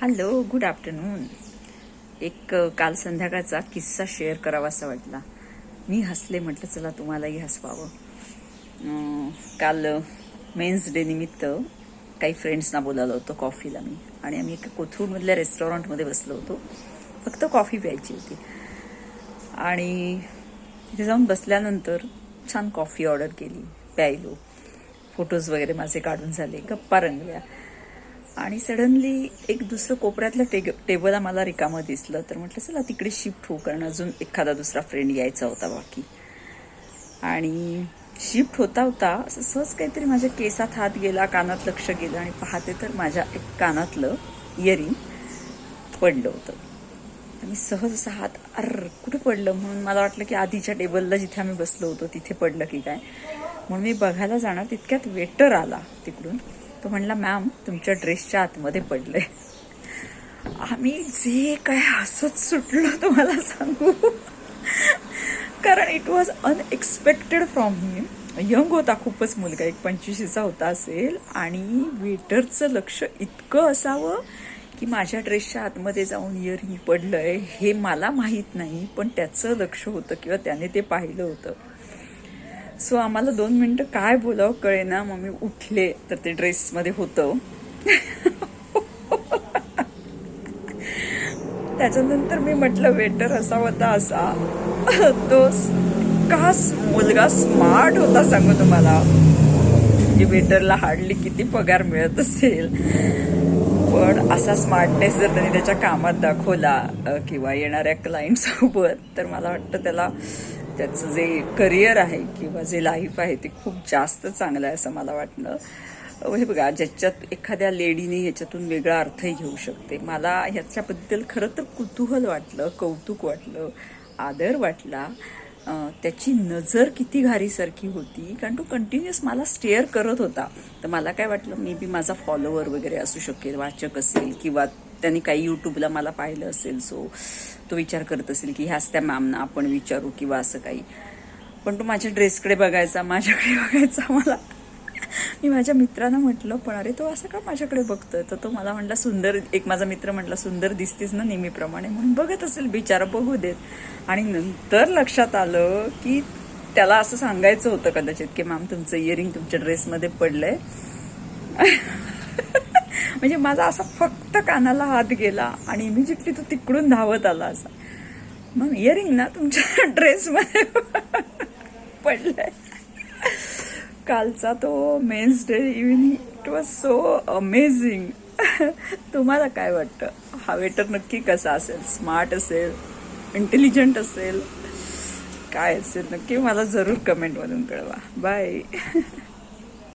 Hello good afternoon एक काल संध्याकाळचा किस्सा शेअर करावासा वाटला. मी हसले म्हटलं चला तुम्हालाही हसवावं. काल मेन्स डे निमित्त काही फ्रेंड्सना बोलावलं होतं कॉफीला मी. आणि आम्ही एका कोथरूडमधल्या रेस्टॉरंटमध्ये बसलो होतो. फक्त कॉफी प्यायची होती. आणि तिथे जाऊन बसल्यानंतर छान कॉफी ऑर्डर केली. प्यायलो. फोटोज वगैरे माझे काढून झाले. गप्पा रंगल्या. आणि सडनली एक दुसरं कोपऱ्यातलं टेग टेबल आम्हाला रिकामं दिसलं. तर म्हटलं चला तिकडे शिफ्ट होऊ कारण अजून एखादा दुसरा फ्रेंड यायचा होता बाकी. आणि शिफ्ट होता होता असं सहज काहीतरी माझ्या केसात हात गेला कानात लक्ष गेलं आणि पाहते तर माझ्या एक कानातलं इयरिंग पडलं होतं. आणि मी सहज असा हात अर कुठे पडलं? म्हणून मला वाटलं की आधीच्या टेबलला जिथे आम्ही बसलो होतो तिथे पडलं की काय? म्हणून मी बघायला जाणार तितक्यात वेटर आला तिकडून. तो म्हणला मॅम तुमच्या ड्रेसच्या आतमध्ये पडलंय. आम्ही जे काय हसत सुटलो तुम्हाला सांगू. कारण it was unexpected from him young होता खूपच मुलगा एक पंचवीशीचा होता असेल. आणि वेटरचं लक्ष इतकं असावं की माझ्या ड्रेसच्या आतमध्ये जाऊन इयरिंग आहे हे मला माहीत नाही. पण त्याचं लक्ष होतं किंवा त्याने ते पाहिलं होतं. सो आम्हाला दोन मिनिटं काय बोलावं कळेना. मग मी उठले तर ते ड्रेसमध्ये होतं. त्याच्यानंतर मी म्हटलं वेटर असा होता असा. तो का मुलगा स्मार्ट होता सांगू तुम्हाला. म्हणजे वेटरला हार्डली किती पगार मिळत असेल. पण असा स्मार्टनेस जर त्यांनी त्याच्या कामात दाखवला किंवा येणाऱ्या क्लायंटसोबत तर मला वाटतं त्याला त्याचं जे करिअर आहे किंवा जे लाईफ आहे ते खूप जास्त चांगलं आहे असं मला वाटलं. हे बघा ज्याच्यात एखाद्या लेडीने ह्याच्यातून वेगळा अर्थही घेऊ शकते. मला ह्याच्याबद्दल खरं तर कुतूहल वाटलं कौतुक वाटलं आदर वाटला. त्याची नजर किती घारीसारखी होती. कारण तो कंटिन्युअस मला स्टेअर करत होता. तर मला काय वाटलं मे बी माझा फॉलोवर वगैरे असू शकेल वाचक असेल किंवा त्यांनी काही यूट्यूबला मला पाहिलं असेल सो तो विचार करत असेल की ह्याच त्या मॅमना आपण विचारू किंवा असं काही. पण तो माझ्या ड्रेसकडे बघायचा माझ्याकडे बघायचा मला मी माझ्या मित्रांना म्हटलं पण अरे तो असं का माझ्याकडे बघतोय? तर तो मला म्हटला सुंदर एक माझा मित्र म्हटला सुंदर दिसतेस ना नेहमीप्रमाणे. म्हणून बघत असेल बिचारा बघू देत. आणि नंतर लक्षात आलं की त्याला असं सांगायचं होतं कदाचित की मॅम तुमचं इयरिंग तुमच्या ड्रेसमध्ये पडलंय. म्हणजे माझा असा फक्त कानाला हात गेला आणि इमिजिएटली तो तिकडून धावत आला असा. मग इयरिंग ना तुमच्या ड्रेसमध्ये पडलंय. कालचा तो men's day evening it was so amazing तुम्हाला काय वाटतं? हा वेटर नक्की कसा असेल? स्मार्ट असेल? इंटेलिजंट असेल? काय असेल? नक्की मला जरूर कमेंटमधून कळवा. बाय